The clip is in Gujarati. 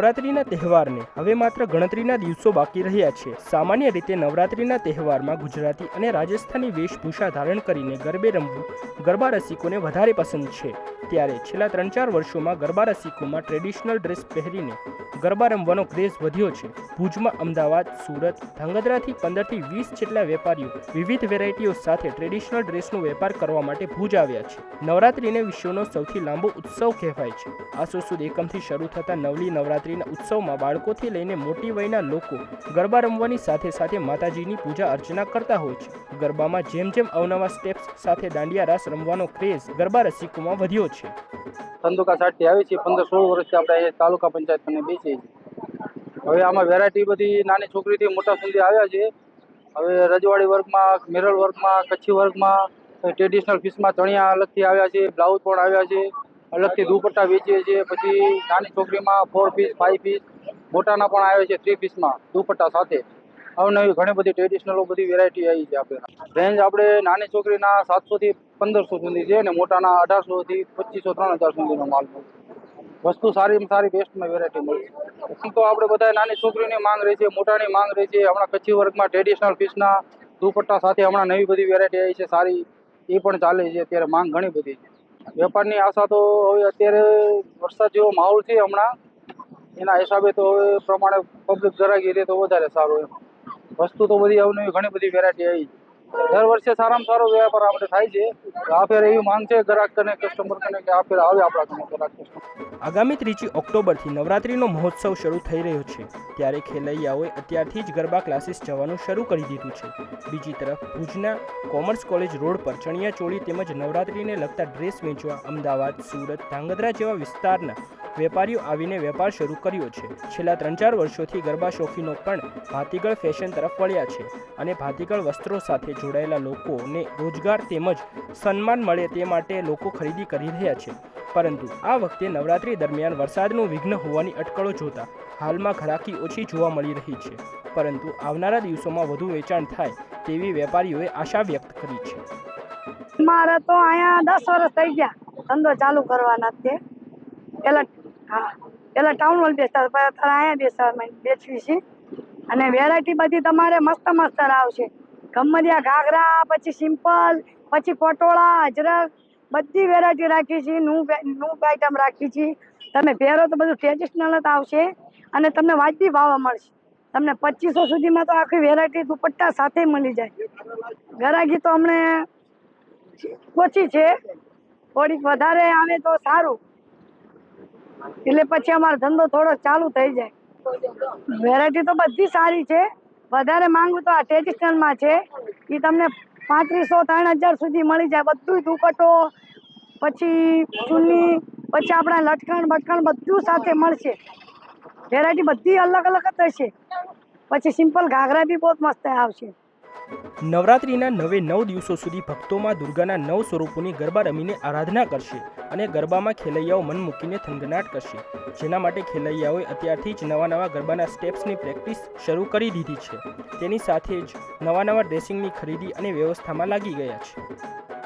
નવરાત્રિના તહેવારને હવે માત્ર ગણતરીના દિવસો બાકી રહ્યા છે. સામાન્ય રીતે નવરાત્રિના તહેવારમાં ગુજરાતી અને રાજસ્થાની વેશભૂષા ધારણ કરીને ગરબે રમવું ગરબા રસિકોને વધારે પસંદ છે. ત્યારે છેલ્લા ત્રણ ચાર વર્ષોમાં ગરબા રસિકોમાં ટ્રેડિશનલ ડ્રેસ પહેરીને ગરબા રમવાનો ક્રેઝ વધ્યો છે. ભુજમાં અમદાવાદ, સુરત ધંગધ્રાથી પંદરથી વીસ જેટલા વેપારીઓ વિવિધ વેરાયટીઓ સાથે ટ્રેડિશનલ ડ્રેસનો વેપાર કરવા માટે ભુજ આવ્યા છે. નવરાત્રિને વિશ્વનો સૌથી લાંબો ઉત્સવ કહેવાય છે. આસો સુદ એકમથી શરૂ થતા નવલી નવરાત્રિના ઉત્સવમાં બાળકોથી લઈને મોટી વયના લોકો ગરબા રમવાની સાથે સાથે માતાજીની પૂજા અર્ચના કરતા હોય છે. ગરબામાં જેમ જેમ અવનવા સ્ટેપ્સ સાથે દાંડિયા રાસ રમવાનો ક્રેઝ ગરબા રસિકોમાં વધ્યો છે. ધંધુકા સાથે આવી છે, પંદર સોળ વર્ષથી આપણે અહીંયા તાલુકા પંચાયત અને બેસીએ છીએ. હવે આમાં વેરાયટી બધી નાની છોકરીથી મોટા સુધી આવ્યા છે. હવે રજવાડી વર્ગમાં, મિરલ વર્ગમાં, કચ્છી વર્ગમાં ટ્રેડિશનલ ફિશમાં ચણિયા અલગથી આવ્યા છે, બ્લાઉઝ પણ આવ્યા છે. અલગથી દુપટ્ટા વેચીએ છીએ, પછી નાની છોકરીમાં ફોર પીસ ફાઈવ પીસ મોટાના પણ આવે છે થ્રી પીસમાં દુપટ્ટા સાથે. અવનવી ઘણી બધી ટ્રેડિશનલો બધી વેરાયટી આવી છે આપણે રેન્જ આપણે નાની છોકરીના સાતસોથી પંદરસો સુધી છે અને મોટાના અઢારસોથી પચીસો, ત્રણ હજાર સુધીનો માલ વસ્તુ સારીમાં સારી બેસ્ટમાં વેરાયટી મળશે છે. તો આપણે બધા નાની છોકરીની માંગ રહી છે, મોટાની માંગ રહી છે, હમણાં કચ્છી વર્ગમાં ટ્રેડિશનલ પીસના દુપટ્ટા સાથે હમણાં નવી બધી વેરાયટી આવી છે, સારી એ પણ ચાલે છે, અત્યારે માંગ ઘણી બધી છે. વેપારની આશા તો હવે અત્યારે વરસાદ જેવો માહોલ છે હમણાં. એના હિસાબે તો હવે પ્રમાણે પબ્લિક ગરાગી રહે તો વધારે સારું એમ. વસ્તુ તો બધી અવનવી ઘણી બધી વેરાયટી આવી દર વર્ષે સારામાં સારો વ્યાપાર આપણે થાય છે. આ એવી માંગ છે ગ્રાહક કને કસ્ટમર કને કે આ આવે આપણા ગ્રાહક આગામી ત્રીજી ઓક્ટોબરથી નવરાત્રીનો મહોત્સવ શરૂ થઈ રહ્યો છે. ત્યારે ખેલૈયાઓએ અત્યારથી જ ગરબા ક્લાસીસ જવાનું શરૂ કરી દીધું છે. બીજી તરફ ભુજના કોમર્સ કોલેજ રોડ પર ચણિયા ચોળી તેમજ નવરાત્રીને લગતા ડ્રેસ વેચવા અમદાવાદ, સુરત, ધાંગધ્રા જેવા વિસ્તારના વેપારીઓ આવીને વેપાર શરૂ કર્યો છે. છેલ્લા ત્રણ ચાર વર્ષોથી ગરબા શોખીનો પણ ભાતીગળ ફેશન તરફ વળ્યા છે અને ભાતીગળ વસ્ત્રો સાથે જોડાયેલા લોકોને રોજગાર તેમજ સન્માન મળે તે માટે લોકો ખરીદી કરી રહ્યા છે. પરંતુ આ વખતે નવરાત્રી દરમિયાન વરસાદનું વિઘ્ન હોવાની અટકળો જોતા હાલમાં ઘરાકી ઓછી જોવા મળી રહી છે. પરંતુ આવનારા દિવસોમાં વધુ વેચાણ થાય તેવી વેપારીઓએ આશા વ્યક્ત કરી છે. મારે તો અહીંયા દસ વર્ષ થઈ ગયા. ધંધો ચાલુ કરવાના છે. પેલા હા પેલા ટાઉન હોલ બેસતા હતા, અત્યારે અહીંયા બેસવા બેચવી છે. અને વેરાયટી બધી તમારે મસ્ત મસ્ત આવશે. ગમડિયા ઘાઘરા, પછી સિમ્પલ, પછી પટોળા, અજરક, બધી વેરાયટી રાખી છે, નું નું આઈટમ રાખી છે. તમે પહેરો તો બધું ટ્રેડિશનલ જ આવશે અને તમને વાજબી ભાવે મળશે. તમને પચીસો સુધીમાં તો આખી વેરાયટી દુપટ્ટા સાથે મળી જાય. ગરાગી તો અમને ઓછી છે, થોડીક વધારે આવે તો સારું. એટલે પછી અમારો ધંધો થોડો ચાલુ થઈ જાય. વેરાયટી તો બધી સારી છે. વધારે માંગવું તો આ ટ્રેડિશનલમાં છે. એ તમને પાંત્રીસો, ત્રણ હજાર સુધી મળી જાય. બધું દુપટ્ટો, પછી ચુન્ની પછી આપણા લટકણ, બટકણ બધું સાથે મળશે. વેરાયટી બધી અલગ અલગ જ હશે. પછી સિમ્પલ ઘાઘરા બી બહુ મસ્ત આવશે. નવરાત્રિના નવે નવ દિવસો સુધી ભક્તોમાં દુર્ગાના નવ સ્વરૂપોની ગરબા રમીને આરાધના કરશે અને ગરબામાં ખેલૈયાઓ મન મૂકીને થનગનાટ કરશે. જેના માટે ખેલૈયાઓએ અત્યારથી જ નવા નવા ગરબાના સ્ટેપ્સની પ્રેક્ટિસ શરૂ કરી દીધી છે. તેની સાથે જ નવા નવા ડ્રેસિંગની ખરીદી અને વ્યવસ્થામાં લાગી ગયા છે.